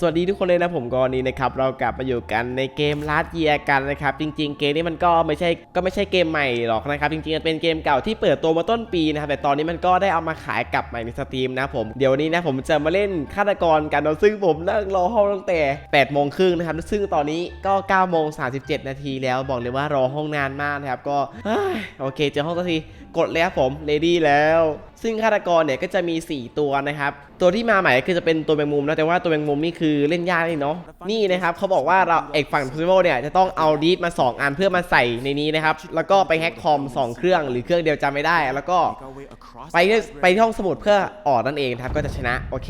สวัสดีทุกคนเลยนะผมกอนนี้นะครับเรากลับมาอยู่กันในเกมลาดเยียกันนะครับจริง ๆ เกมนี้มันก็ไม่ใช่ก็ไม่ใช่เกมใหม่หรอกนะครับจริงๆมันเป็นเกมเก่าที่เปิดตัวมาต้นปีนะครับแต่ตอนนี้มันก็ได้เอามาขายกลับใหม่ในสตรีมนะผมเดี๋ยวนี้นะผมจะมาเล่นฆาตกรกันนะซึ่งผมนั่งรอห้องตั้งแต่8โมงครึ่งนะครับซึ่งตอนนี้ก็9โมง37นาทีแล้วบอกเลยว่ารอห้องนานมากนะครับก็โอเคเจอห้องสักทีกดแล้วผมเลดี้แล้วซึ่งฆาตกรเนี่ยก็จะมี 4 ตัวนะครับ ตัวที่มาใหม่ก็คือจะเป็นตัวแมงมุมนะแต่ว่าตัวแมงมุมนี่คือเล่นยากเลยเนาะนี่นะครับเขาบอกว่าเราเอกฝั่งพิโเนี่ยจะต้องเอาดีดมา 2 อันเพื่อมาใส่ในนี้นะครับ แล้วก็ไปแฮกคอม 2 เครื่องหรือเครื่องเดียวจำไม่ได้ แล้วก็ไปไปที่ห้องสมุดเพื่อออกนั่นเองครับก็จะชนะโอเค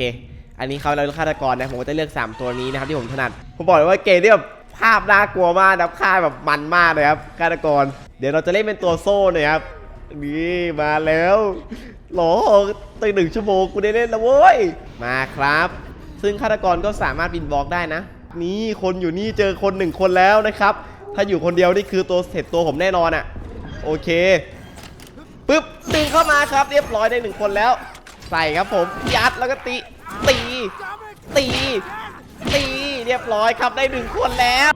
อันนี้เขาเราฆาตกรนะผมก็จะเลือก 3 ตัวนี้นะครับที่ผมถนัดผมบอกเลยว่าเกมที่แบบภาพน่ากลัวมากนะครับค่าแบบมันมากเลยครับฆาตกร เดี๋ยวเราจะเล่นเป็นตัวโซ่หน่อยครับนี่มาแล้ว หลอตั้งหนึ่งชั่วโมงกูได้เล่นแล้วเว้ย มาครับ ซึ่งฆาตกรก็สามารถบินบล็อกได้นะ นี่คนอยู่นี่เจอคนหนึ่งคนแล้วนะครับ ถ้าอยู่คนเดียวนี่คือตัวเสร็จตัวผมแน่นอนอะ่ะ โอเคปึ๊บดึงเข้ามาครับ เรียบร้อยได้หนึ่งคนแล้ว ใส่ครับผมยัดแล้วก็ตีตีตีตีเรียบร้อยครับได้หนึ่งคนแล้ว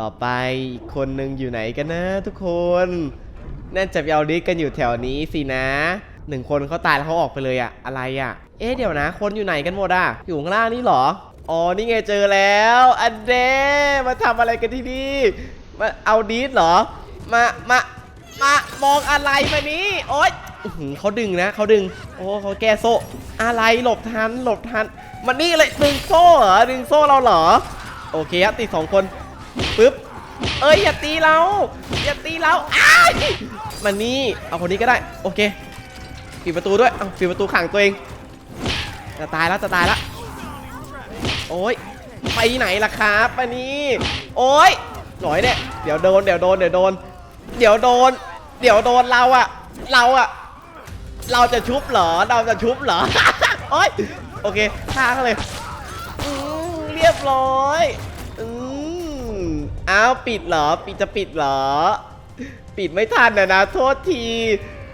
ต่อไปอีกคนหนึ่งอยู่ไหนกันนะทุกคน น่าจะเอาดิสกันอยู่แถวนี้สินะหนึ่งคนเขาตายแล้วเขาออกไปเลยอะอะไรอะเอ๊ะเดี๋ยวนะ คนอยู่ไหนกันหมดอะอยู่ข้างล่างนี่เหรออ๋อนี่ไงเจอแล้วอันเดมาทำอะไรกันที่นี่มาเอาดิสเหรอ มามา มามองอะไรมานี้โอ๊ยเขาดึงนะเขาดึง โอ้เขาแก้โซ่ อะไรหลบทันหลบทันมันนี่เลยดึงโซ่เหรอดึงโซ่เราเหรอ โอเคครับติดสองคน ปึ๊บ เอ้ยอย่าตีเรา อย่าตีเราอ้ายมานี่เอาคนนี้ก็ได้ โอเค ปิดประตูด้วย เอาปิดประตูขังตัวเอง จะตายแล้วจะตายแล้ว โอ้ย ไปไหนล่ะครับมานี่โอ้ยหน่อยเนี่ย เดี๋ยวโดน เดี๋ยวโดน เดี๋ยวโดน เดี๋ยวโดน เดี๋ยวโดนเราอะเราอะเราจะชุบเหรอ เราจะชุบเหรอ โอ้ย โอเคฆ่าเขาเลยเรียบร้อย อ้าวปิดเหรอ ปิดจะปิดเหรอ ปิดไม่ทันนะนะ โทษที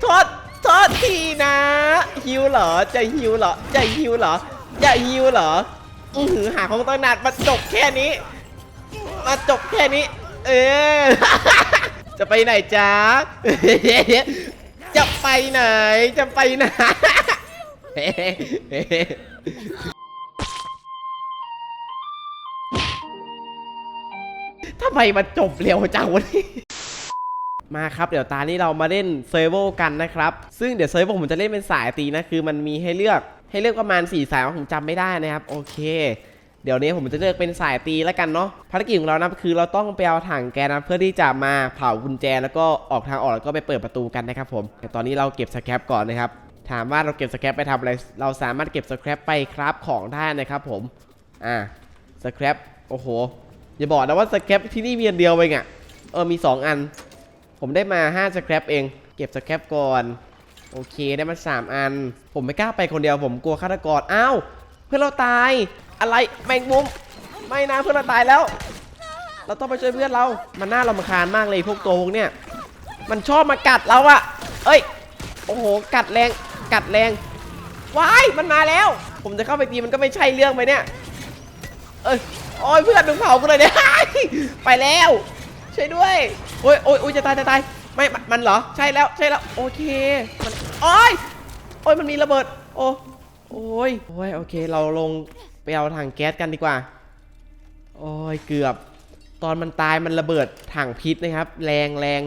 โทษ โทษทีนะ ฮิวเหรอ จะฮิวเหรอ จะฮิวเหรอ จะฮิวเหรอ อือหือหาของตั้งนานมาจบแค่นี้ มาจบแค่นี้ เออ จะไปไหนจ๊ะ จะไปไหน จะไปไหน ทำไมมันจบเร็วจังวะนี่มาครับ เดี๋ยวตานี้เรามาเล่นเซอร์โวกันนะครับ ซึ่งเดี๋ยวเซอร์โวผมจะเล่นเป็นสายตีนะ คือมันมีให้เลือกให้เลือกประมาณ 4 สายผมจำไม่ได้นะครับ โอเค เดี๋ยวนี้ผมจะเลือกเป็นสายตีแล้วกันเนาะภารกิจของเรานะคือเราต้องไปเอาถังแกนะเพื่อที่จะมาเผากุญแจแล้วก็ออกทางออกแล้วก็ไปเปิดประตูกันนะครับผมแต่ตอนนี้เราเก็บสแครปก่อนนะครับถามว่าเราเก็บสแครปไปทำอะไรเราสามารถเก็บสแครปไปคราฟของได้นะครับผมอ่าสแครปโอ้โห อย่าบอกนะว่าสแครปที่นี่มีอันเดียวเองอะเออมี 2 อัน ผมได้มา5สแครปเอง เก็บสแครปก่อน โอเคได้มา 3 อัน ผมไม่กล้าไปคนเดียวผมกลัวฆาตกรอ้าวเพื่อนเราตายอะไรแมงมุมไม่นะเพื่อนเราตายแล้ว เราต้องไปช่วยเพื่อนเรา มันน่ารำคาญมากเลยพวกตัวพวกเนี้ยมันชอบมากัดเราอะเอ้ยโอ้โหกัดแรงกัดแรงว้ายมันมาแล้ว ผมจะเข้าไปตีมันก็ไม่ใช่เรื่องไปเนี่ย เอ้ย โอ้ยเพื่อนมึงเผากูเลยเนี่ยไปแล้วช่วยด้วยโอ้ยโอ้ยโอ้ยจะตายจะตายไม่มันเหรอใช่แล้วใช่แล้วโอเคมันโอ้ยโอ้ยมันมีระเบิด โอ้โอ้ยโอ้ยโอเค เราลงไปเอาถังแก๊สกันดีกว่า โอ้ยเกือบ ตอนมันตายมันระเบิดถังพิษนะครับ แรงแรง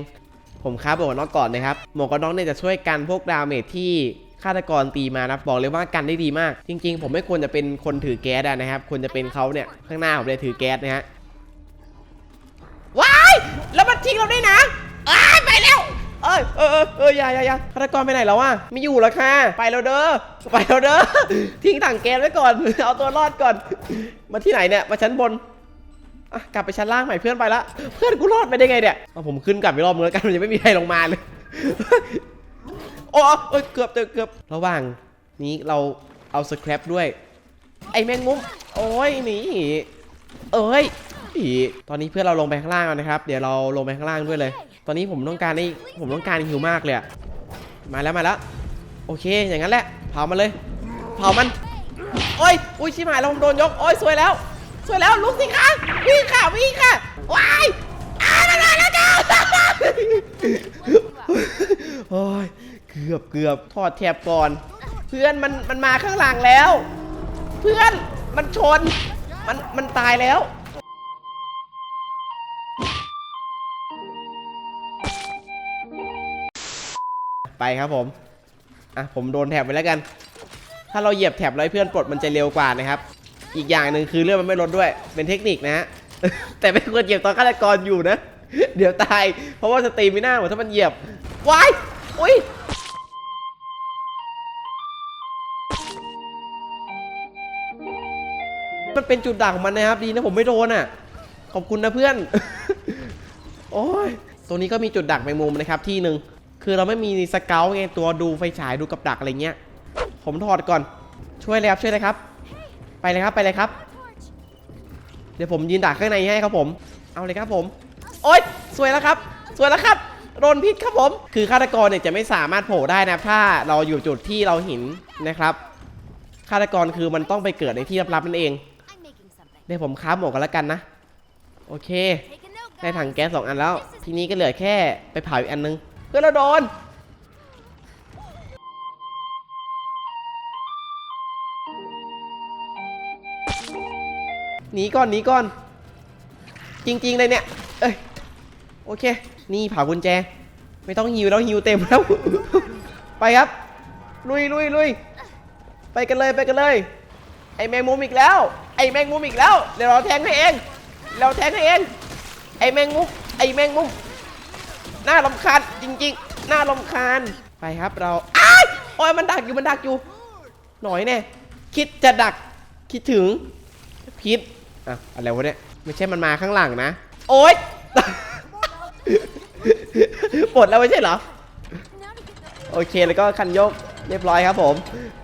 ผมครับหมวกนน็อกก่อนนะครับหมวกกันน็อกเนี่ยจะช่วยกันพวกดาเมจที่ ฆาตกรตีมานะบอกเลยว่ากันได้ดีมาก จริง ๆ ผมไม่ควรจะเป็นคนถือแก๊สนะครับควรจะเป็นเขาเนี่ยข้างหน้าผมเลยถือแก๊สนะฮะว้ายแล้วมันทิ้งเราได้นะอ้าไปแล้วเอ้ยเออเออเอออย่าอย่าอย่าฆาตกรไปไหนแล้ววะไม่อยู่แล้วค่ะไปแล้วเด้อไปแล้วเด้อทิ้งถังแก๊สไว้ก่อนเอาตัวรอดก่อน มาที่ไหนเนี่ยมาชั้นบนอะกลับไปชั้นล่างใหม่เพื่อนไปละเพื่อนกูรอดไปได้ไงเนี่ยเอผมขึ้นกลับไปรอบนึงแล้วกันมันยังไม่มีใครลงมาเลย โอ้เอ้ยเกือบเกือบเระหว่างนี้เราเอาสครับด้วย ไอแมงมุมโอ้ยหนีเอ้ยผีตอนนี้เพื่อนเราลงไปข้างล่างแล้วนะครับ เดี๋ยวเราลงไปข้างล่างด้วยเลย ตอนนี้ผมต้องการนี่ผมต้องการฮิวมากเลยมาแล้วมาแล้ว โอเคอย่างนั้นแหละ เผามันเลย เผามันโอ้ยอุ้ยชิบหายแล้วผมโดนยกโอ้ยสวยแล้ว สวยแล้วลุกสิคะวิ่งค่ะวิ่งค่ะว้ายอ้าวแล้วจ้าโอ้ย เกือบเกือบถอดแถบก่อน เพื่อนมันมันมาข้างหลังแล้ว เพื่อนมันชน มันมันตายแล้วไปครับผม อะผมโดนแถบไปแล้วกัน ถ้าเราเหยียบแถบร้อยเพื่อนปลดมันจะเร็วกว่านะครับ อีกอย่างหนึ่งคือเรื่องมันไม่ลดด้วย เป็นเทคนิคนะฮะ แต่ไม่ควรเหยียบตอนฆาตกรอยู่นะ เดี๋ยวตาย เพราะว่าสตรีมไม่น่าเหมือนถ้ามันเหยียบวายอุ้ย มันเป็นจุดด่างของมันนะครับ ดีนะผมไม่โดนอะ ขอบคุณนะเพื่อน โอ้ยตรงนี้ก็มีจุดดักแมงมุมนะครับที่หนึ่ง คือเราไม่มีสเกลไงตัวดูไฟฉายดูกับดักอะไรเงี้ย ผมถอดก่อน ช่วยเลยครับช่วยเลยครับ ไปเลยครับไปเลยครับ เดี๋ยวผมยืนดักข้างในให้ครับผม เอาเลยครับผม โอ๊ยสวยแล้วครับ สวยแล้วครับโดนพิษครับผม คือฆาตกรเนี่ยจะไม่สามารถโผล่ได้นะครับถ้าเราอยู่จุดที่เราเห็นนะครับฆาตกรคือมันต้องไปเกิดในที่ลับๆนั่นเอง ดี๋ยวผมค้าหมวกกันแล้วกันนะ โอเค ได้ถังแก๊สสองอันแล้ว ทีนี้ก็เหลือแค่ไปเผาอีกอันนึงเพื่อนเราโดนหนีก่อนหนีก่อน จริง ๆ เลยเนี่ย เอ้ย โอเค นี่เผากุญแจ ไม่ต้องฮิวแล้วฮิวเต็มแล้ว ไปครับ ลุยลุยลุยไปกันเลยไปกันเลย ไอแมงมุมอีกแล้ว อแมงมุมอีกแล้ว เดี๋ยวเราแทงให้เอง เราแทงให้เอง ไอแมงมุม ไอแมงมุม หน่าลำคาญจริงๆ หน่าลำคาญ ไปครับเราอ้ายโอ้ยมันดักอยู่ มันดักอยู่ หน่อยแน่ คิดจะดัก คิดถึงพิษอะอะไรวะเนี่ย ไม่ใช่มันมาข้างหลังนะ โอ๊ยปลดแล้วไม่ใช่เหรอ โอเค แล้วก็คันโยก เรียบร้อยครับผม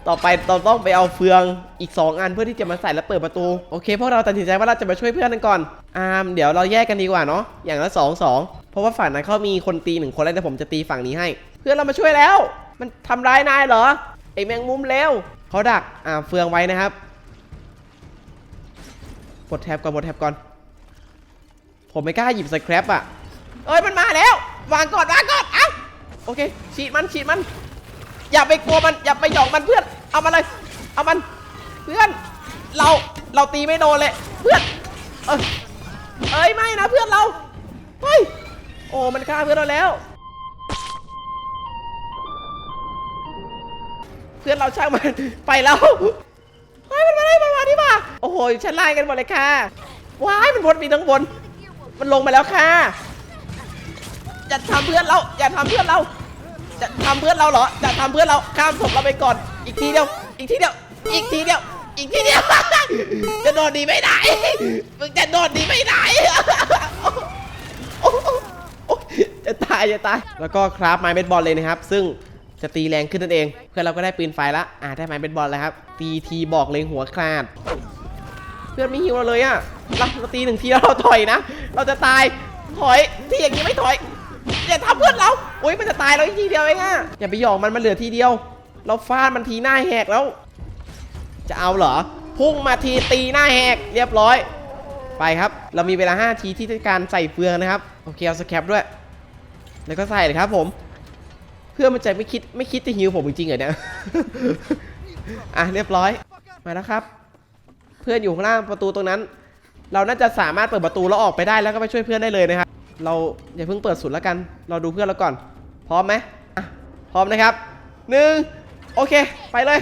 ต่อไปเราต้องไปเอาเฟืองอีก 2 อันเพื่อที่จะมาใส่และเปิดประตู โอเคพวกเราตัดสินใจว่าเราจะมาช่วยเพื่อนกันก่อนอามเดี๋ยวเราแยกกันดีกว่าเนาะ อย่างละสองสองเพราะว่าฝั่งนั้นเขามีคนตีหนึ่งคนแล้วเดี๋ยวผมจะตีฝั่งนี้ให้ เพื่อนเรามาช่วยแล้ว มันทำร้ายนายเหรอ ไอแมงมุมเร็วเขาดักอ่าเฟืองไว้นะครับกดแท็บก่อนกดแท็บก่อน ผมไม่กล้าหยิบสแครับอะ เอ้ยมันมาแล้ว วางก่อนวางก่อน เอ้า โอเคฉีดมันฉีดมัน อย่าไปกลัวมันอย่าไปหยอกมันเพื่อน เอามันเลย เอามัน เพื่อน เรา เราตีไม่โดนเลย เพื่อน เอยเอ้ยไม่นะเพื่อนเรา เฮ้ย โอ้ มันฆ่าเพื่อนเราแล้ว เพื่อนเราช่างมัน ไปแล้วเฮ้ยมันมาได้มันมาที่มาโอ้โหชั้นล่างกันหมดเลยค่ะ ว้าย มันพ้นปีทั้งบน มันลงมาแล้วค่ะ อย่าทำเพื่อนเรา อย่าทำเพื่อนเรา จะทำเพื่อนเราเหรอ จะทำเพื่อนเราข้ามศพเราไปก่อน อีกทีเดียว อีกทีเดียว อีกทีเดียว อีกทีเดียว จะโดดหนีไม่ได้มึงจะโดดหนีไม่ได้จะตายจะตาย แล้วก็คราฟไม้เบสบอลเลยนะครับ ซึ่งจะตีแรงขึ้นนั่นเอง เพื่อนเราก็ได้ปืนไฟละอ่าได้ไม้เบสบอลแล้วครับ ตีทีบอกเลยหัวขาด เพื่อนไม่หิวเราเลยอะเราเราตีหนึ่งทีแล้วเราถอยนะ เราจะตาย ถอย ที่อย่างนี้ไม่ถอย อย่าทำเพื่อนเราโอ้ยมันจะตายแล้วอีกทีเดียวเองอะอย่าไปหยอกมันมันเหลือทีเดียว เราฟาดมันทีหน้าแหกแล้ว จะเอาเหรอ พุ่งมาทีตีหน้าแหกเรียบร้อย ไปครับ เรามีเวลา5ทีที่จะการใส่เฟืองนะครับ โอเคเอาสแคปด้วย แล้วก็ใส่เลยครับผม เพื่อมันจะไม่คิดไม่คิดจะฮิวผมจริงๆเหรอเนี่ย อะเรียบร้อย มาแล้วครับ เพื่อนอยู่ข้างล่างประตูตรงนั้น เราน่าจะสามารถเปิดประตูแล้วออกไปได้แล้วก็ไปช่วยเพื่อนได้เลยนะครับ เราอย่าเพิ่งเปิดสุดแล้วกัน เราดูเพื่อนเราก่อน พร้อมไหมอะพร้อมนะครับหนึ่งโอเค ไปเลย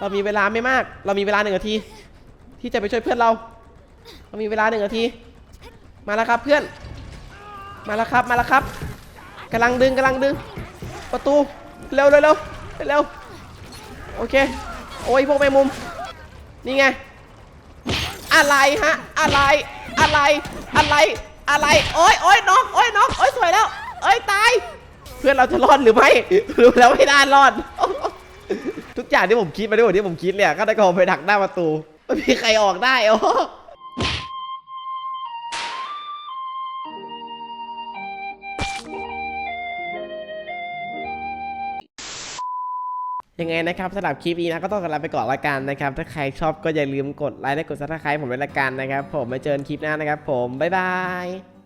เรามีเวลาไม่มาก เรามีเวลาหนึ่งนาที ที่จะไปช่วยเพื่อนเรา เรามีเวลาหนึ่งนาที มาแล้วครับเพื่อน มาแล้วครับ มาแล้วครับกำลังดึงกำลังดึง ประตู เร็วเร็วเร็วเร็วโอเค โอ้ยพวกแมงมุม นี่ไง อะไรฮะ อะไร อะไร อะไร อะไรโอ้ยโอ้ยน้องโอ้ยน้องโอ้ยสวยแล้วเอ้ยตาย เพื่อนเราจะรอดหรือไม่รู้แล้วไม่น่ารอด ทุกอย่างที่ผมคิดมาด้วยที่ผมคิดเลยอะฆาตกรไปดักหน้าประตูไม่มีใครออกได้โอ้ ยังไงนะครับสำหรับคลิปนี้นะก็ต้องกันลาไปก่อนละกันนะครับ ถ้าใครชอบก็อย่าลืมกดไลค์และกดซับสไครต์ผมด้วยละกันนะครับ ผมมาเจอกันคลิปหน้านะครับ ผมบ๊ายบาย